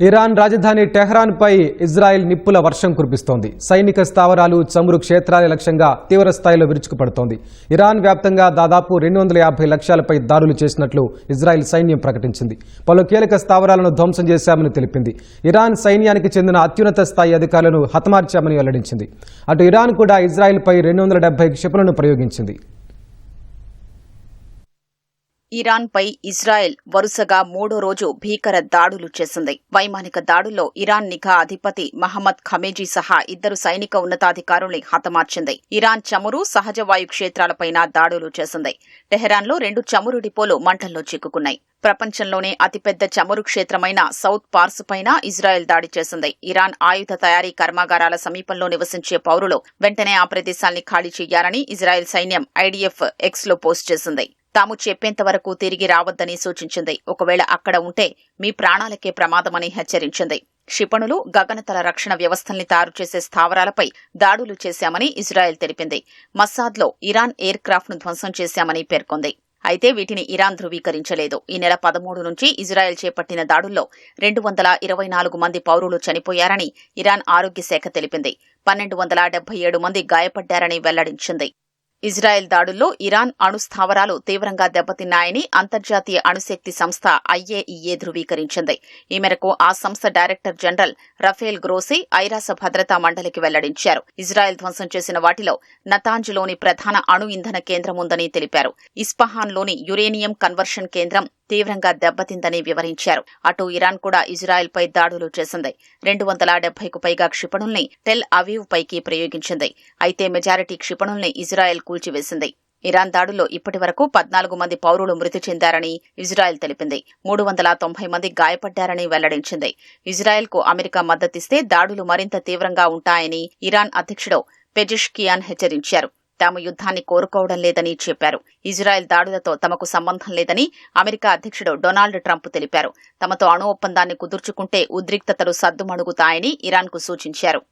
Iran రాజధాని టెహ్రాన్పై Israel నిప్పుల వర్షం కురిపిస్తోంది. సైనిక స్థావరాలు చమురు క్షేత్రాల లక్ష్యంగా తీవ్ర స్థాయిలో విరుచుకుపడుతోంది. ఇరాన్ వ్యాప్తంగా దాదాపు రెండు వందల యాభై లక్ష్యాలపై దాడులు చేసినట్లు ఇజ్రాయెల్ సైన్యం ప్రకటించింది. పలు కీలక స్థావరాలను ధ్వంసం చేశామని తెలిపింది. ఇరాన్ సైన్యానికి చెందిన అత్యున్నత స్థాయి అధికారులను హతమార్చామని వెల్లడించింది. అటు ఇరాన్ కూడా ఇజ్రాయెల్పై రెండు వందల డెబ్బై క్షిపణులను ప్రయోగించింది. ఇరాన్పై ఇజ్రాయెల్ వరుసగా మూడో రోజు భీకర దాడులు చేసింది. వైమానిక దాడుల్లో ఇరాన్ నిఘా అధిపతి మహమ్మద్ ఖమేజీ సహా ఇద్దరు సైనిక ఉన్నతాధికారుల్ని హతమార్చింది. ఇరాన్ చమురు సహజ వాయు క్షేత్రాలపైన దాడులు చేసింది. టెహరాన్లో రెండు చమురు డిపోలు మంటల్లో చిక్కుకున్నాయి. ప్రపంచంలోనే అతిపెద్ద చమురు క్షేత్రమైన సౌత్ పార్స్ పైన ఇజ్రాయెల్ దాడి చేసింది. ఇరాన్ ఆయుధ తయారీ కర్మాగారాల సమీపంలో నివసించే పౌరులు వెంటనే ఆ ప్రదేశాల్ని ఖాళీ చేయాలని ఇజ్రాయెల్ సైన్యం ఐడీఎఫ్ ఎక్స్లో పోస్ట్ చేసింది. తాము చెప్పేంత వరకు తిరిగి రావద్దని సూచించింది. ఒకవేళ అక్కడ ఉంటే మీ ప్రాణాలకే ప్రమాదమని హెచ్చరించింది. క్షిపణులు గగనతల రక్షణ వ్యవస్థల్ని తయారు చేసే స్థావరాలపై దాడులు చేశామని ఇజ్రాయెల్ తెలిపింది. మస్సాద్లో ఇరాన్ ఎయిర్ క్రాఫ్ట్ను ధ్వంసం చేశామని పేర్కొంది. అయితే వీటిని ఇరాన్ ధృవీకరించలేదు. ఈ నెల పదమూడు నుంచి ఇజ్రాయెల్ చేపట్టిన దాడుల్లో రెండు వందల ఇరవై నాలుగు మంది పౌరులు చనిపోయారని ఇరాన్ ఆరోగ్య శాఖ తెలిపింది. పన్నెండు వందల డెబ్బై ఏడు మంది గాయపడ్డారని వెల్లడించింది. ఇజ్రాయెల్ దాడుల్లో ఇరాన్ అణు స్థావరాలు తీవ్రంగా దెబ్బతిన్నాయని అంతర్జాతీయ అణుశక్తి సంస్థ ఐఏఈఏ ధృవీకరించింది. ఈ మేరకు ఆ సంస్థ డైరెక్టర్ జనరల్ రఫేల్ గ్రోసీ ఐరాస భద్రతా మండలికి వెల్లడించారు. ఇజ్రాయెల్ ధ్వంసం చేసిన వాటిలో నతాంజ్లోని ప్రధాన అణు ఇంధన కేంద్రం ఉందని తెలిపారు. ఇస్పహాన్లోని యురేనియం కన్వర్షన్ కేంద్రం తీవ్రంగా దెబ్బతిందని వివరించారు. అటు ఇరాన్ కూడా ఇజ్రాయెల్ పై దాడులు చేసింది. రెండు వందల డెబ్బైకు పైగా క్షిపణుల్ని టెల్ అవీవ్ పైకి ప్రయోగించింది. అయితే మెజారిటీ క్షిపణుల్ని ఇజ్రాయెల్ కూల్చివేసింది. ఇరాన్ దాడుల్లో ఇప్పటి వరకు పద్నాలుగు మంది పౌరులు మృతి చెందారని ఇజ్రాయెల్ తెలిపింది. మూడు వందల తొంభై మంది గాయపడ్డారని వెల్లడించింది. ఇజ్రాయెల్కు అమెరికా మద్దతిస్తే దాడులు మరింత తీవ్రంగా ఉంటాయని ఇరాన్ అధ్యక్షుడు పెజిష్ కియాన్ హెచ్చరించారు. తాము యుద్ధాన్ని కోరుకోవడం లేదని చెప్పారు. ఇజ్రాయెల్ దాడులతో తమకు సంబంధం లేదని అమెరికా అధ్యక్షుడు డొనాల్డ్ ట్రంప్ తెలిపారు. తమతో అణు ఒప్పందాన్ని కుదుర్చుకుంటే ఉద్రిక్తతలు సద్దుమణుగుతాయని ఇరాన్కు సూచించారు.